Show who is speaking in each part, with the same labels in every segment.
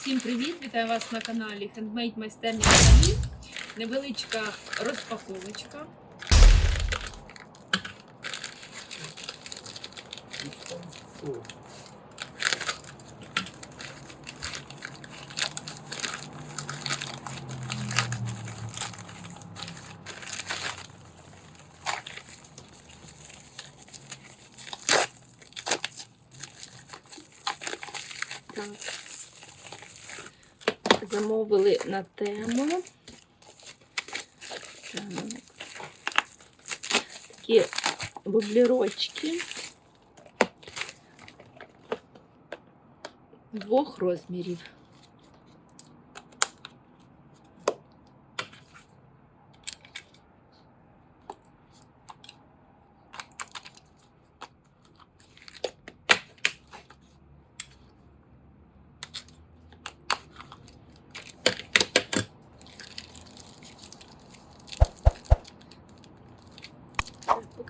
Speaker 1: Всім привіт! Вітаю вас на каналі Handmade майстерня Наталі. Невеличка розпаковочка. Так. Замовили на тему. Так. Такі бублірочки двох розмірів.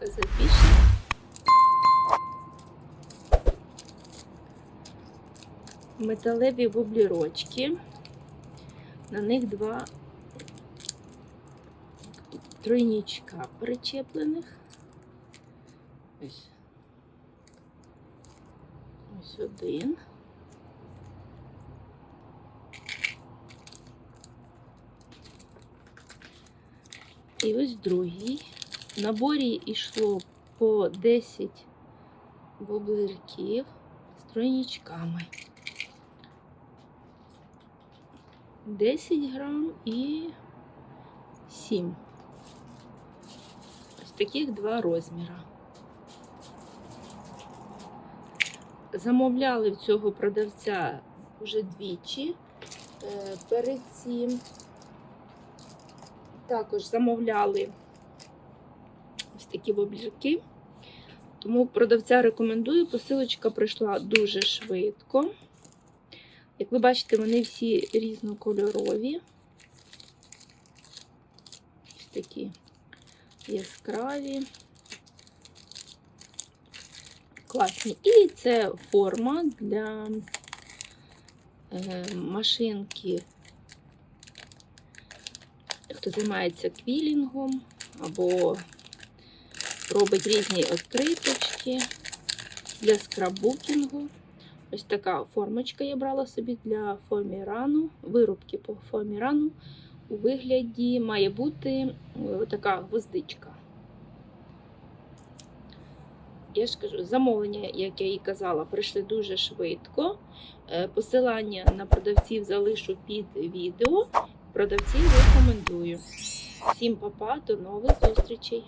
Speaker 1: Показати більше. Металеві бублірочки. На них два тройнічка причеплених. Ось. Ось один. І ось другий. Наборі йшло по 10 бублирків з тройнічками. 10 грам і 7. Ось таких два розміра. Замовляли в цього продавця вже двічі. Е, Перед цим також замовляли такі бублірки. Тому продавця рекомендую. Посилочка прийшла дуже швидко. Як ви бачите, вони всі різнокольорові. Ось такі яскраві. Класні. І це форма для е, машинки, хто займається квілінгом або робить різні відкриточки для скраббукінгу. Ось така формочка я брала собі для фоамірану, виробки по фоамірану. У вигляді має бути е, така гвоздичка. Я ж кажу, замовлення, як я і казала, прийшли дуже швидко. Е, Посилання на продавців залишу під відео. Продавців рекомендую. Всім па-па, до нових зустрічей!